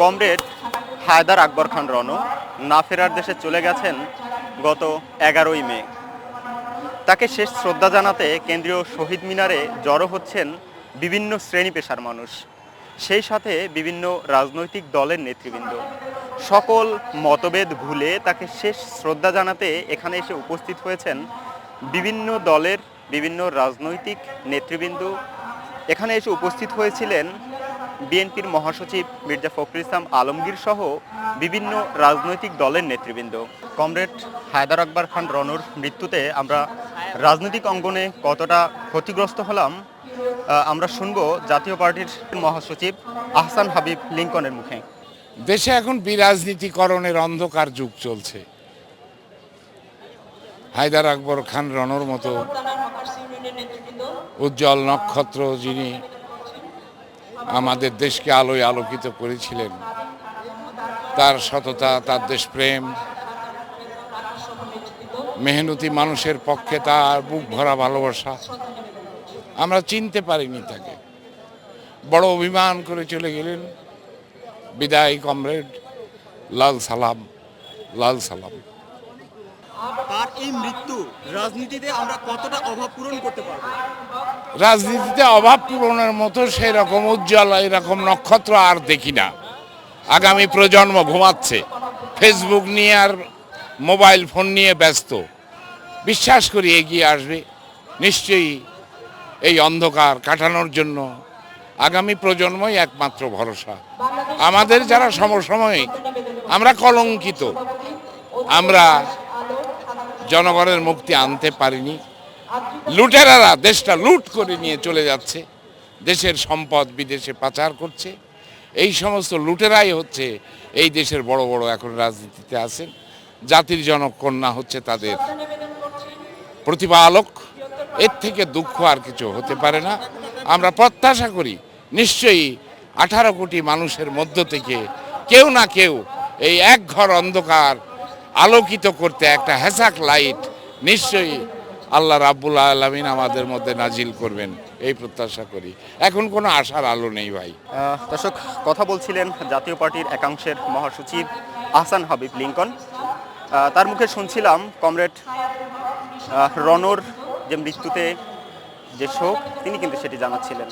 Comrade Haider আকবর খান রণ না ফেরার দেশে চলে গেছেন গত এগারোই মে। তাকে শেষ শ্রদ্ধা জানাতে কেন্দ্রীয় শহীদ মিনারে জড়ো হচ্ছেন বিভিন্ন শ্রেণি পেশার মানুষ, সেই সাথে বিভিন্ন রাজনৈতিক দলের নেতৃবৃন্দ। সকল মতভেদ ভুলে তাকে শেষ শ্রদ্ধা জানাতে এখানে এসে উপস্থিত হয়েছেন বিভিন্ন দলের বিভিন্ন রাজনৈতিক নেতৃবৃন্দ। এখানে এসে উপস্থিত হয়েছিলেন বিএনপির মহাসচিব মির্জা ফখরুল ইসলাম আলমগীর সহ বিভিন্ন রাজনৈতিক দলের নেতৃবৃন্দ। কমরেড হায়দার আকবর খান রনর মৃত্যুতে আমরা রাজনৈতিক অঙ্গনে কতটা ক্ষতিগ্রস্ত হলাম আমরা শুনব জাতীয় পার্টির মহাসচিব আহসান হাবিব লিঙ্কনের মুখে। দেশে এখন বিরাজনীতিকরণের অন্ধকার যুগ চলছে। হায়দার আকবর খান রনর মতো উজ্জ্বল নক্ষত্র যিনি আমাদের দেশকে আলোয় আলোকিত করেছিলেন। তার সততা, তার দেশপ্রেম, মেহনতি মানুষের পক্ষে তার বুক ভরা ভালোবাসা, আমরা চিনতে পারিনি তাকে। বড় অভিমান করে চলে গেলেন বিদায় কমরেড লাল সালাম লাল সালাম। তার এই মৃত্যু রাজনীতিতে আমরা কতটা অভাব পূরণ করতে পারব? রাজনীতিতে অভাব পূরণের মতো সেই রকম উজ্জ্বল এরকম নক্ষত্র আর দেখি না। আগামী প্রজন্ম ঘুমাচ্ছে। ফেসবুক নিয়ে আর মোবাইল ফোন নিয়ে ব্যস্ত। বিশ্বাস করি এগিয়ে আসবে। নিশ্চয়ই এই অন্ধকার কাটানোর জন্য আগামী প্রজন্মই একমাত্র ভরসা। আমাদের যারা সমসাময়িক, আমরা কলঙ্কিত। আমরা জনগণের মুক্তি আনতে পারিনি। লুটেরারা দেশটা লুট করে নিয়ে চলে যাচ্ছে, দেশের সম্পদ বিদেশে পাচার করছে। এই সমস্ত লুটেরাই হচ্ছে এই দেশের বড় বড় এখন রাজনীতিতে আছেন। জাতির জনক কন্যা হচ্ছে তাদের প্রতিভা আলোক এর থেকে দুঃখ আর কিছু হতে পারে না। আমরা প্রত্যাশা করি, নিশ্চয়ই আঠারো কোটি মানুষের মধ্য থেকে কেউ না কেউ এই এক ঘর অন্ধকার আলোকিত করতে একটা হ্যাসাক লাইট নিশ্চয়ই আল্লাহ রাব্বুল আলমিন আমাদের মধ্যে নাজিল করবেন, এই প্রত্যাশা করি। এখন কোনো আশার আলো নেই ভাই। দর্শক, কথা বলছিলেন জাতীয় পার্টির একাংশের মহাসচিব আহসান হাবিব লিঙ্কন। তার মুখে শুনছিলাম কমরেড রনর যে মৃত্যুতে যে শোক, তিনি কিন্তু সেটি জানাচ্ছিলেন।